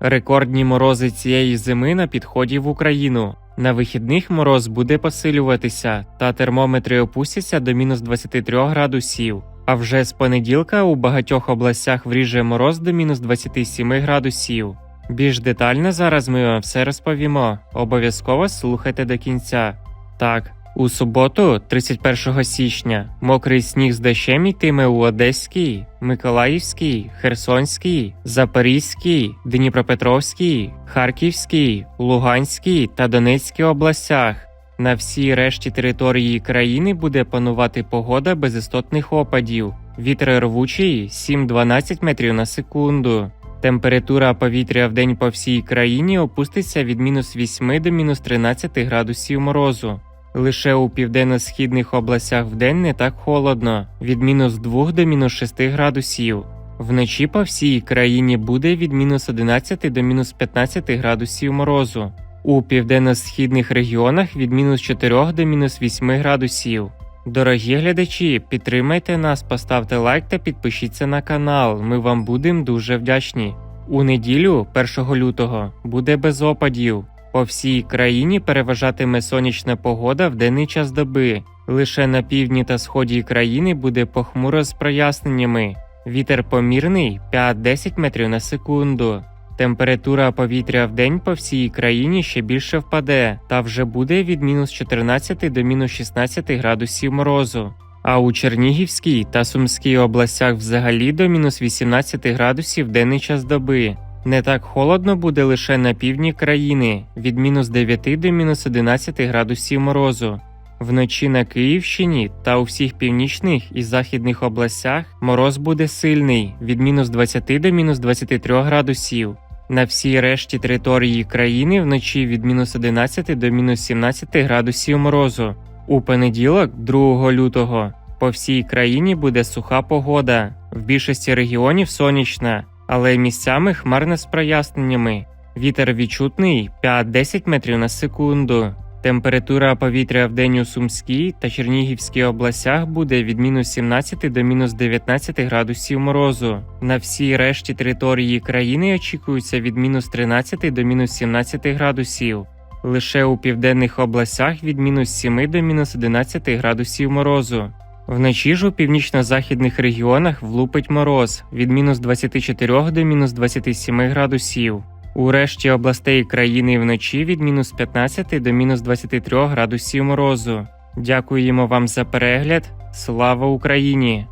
Рекордні морози цієї зими на підході в Україну. На вихідних мороз буде посилюватися, та термометри опустяться до мінус 23 градусів. А вже з понеділка у багатьох областях вріже мороз до мінус 27 градусів. Більш детально зараз ми вам все розповімо. Обов'язково слухайте до кінця. Так, у суботу, 31 січня, мокрий сніг з дощем йтиме у Одеській, Миколаївській, Херсонській, Запорізькій, Дніпропетровській, Харківській, Луганській та Донецькій областях. На всій решті території країни буде панувати погода без істотних опадів. Вітер рвучий 7-12 метрів на секунду. Температура повітря в день по всій країні опуститься від мінус 8 до мінус 13 градусів морозу. Лише у південно-східних областях вдень не так холодно від мінус 2 до мінус 6 градусів. Вночі по всій країні буде від мінус 11 до мінус 15 градусів морозу. У південно-східних регіонах від мінус 4 до мінус 8 градусів. Дорогі глядачі, підтримайте нас, поставте лайк та підпишіться на канал. Ми вам будемо дуже вдячні. У неділю, 1 лютого, буде без опадів. По всій країні переважатиме сонячна погода в денний час доби. Лише на півдні та сході країни буде похмуро з проясненнями. Вітер помірний 5-10 метрів на секунду. Температура повітря в день по всій країні ще більше впаде, та вже буде від мінус 14 до мінус 16 градусів морозу. А у Чернігівській та Сумській областях взагалі до мінус 18 градусів денний час доби. Не так холодно буде лише на півдні країни від мінус 9 до мінус 11 градусів морозу. Вночі на Київщині та у всіх північних і західних областях мороз буде сильний від мінус 20 до мінус 23 градусів. На всій решті території країни вночі від мінус 11 до мінус 17 градусів морозу. У понеділок, 2 лютого, по всій країні буде суха погода. В більшості регіонів сонячна, але місцями хмарна з проясненнями. Вітер відчутний 5-10 метрів на секунду. Температура повітря в день у Сумській та Чернігівській областях буде від мінус 17 до мінус 19 градусів морозу. На всій решті території країни очікується від мінус 13 до мінус 17 градусів. Лише у південних областях від мінус 7 до мінус 11 градусів морозу. Вночі ж у північно-західних регіонах влупить мороз від мінус 24 до мінус 27 градусів. У решті областей країни вночі від мінус 15 до мінус 23 градусів морозу. Дякуємо вам за перегляд. Слава Україні!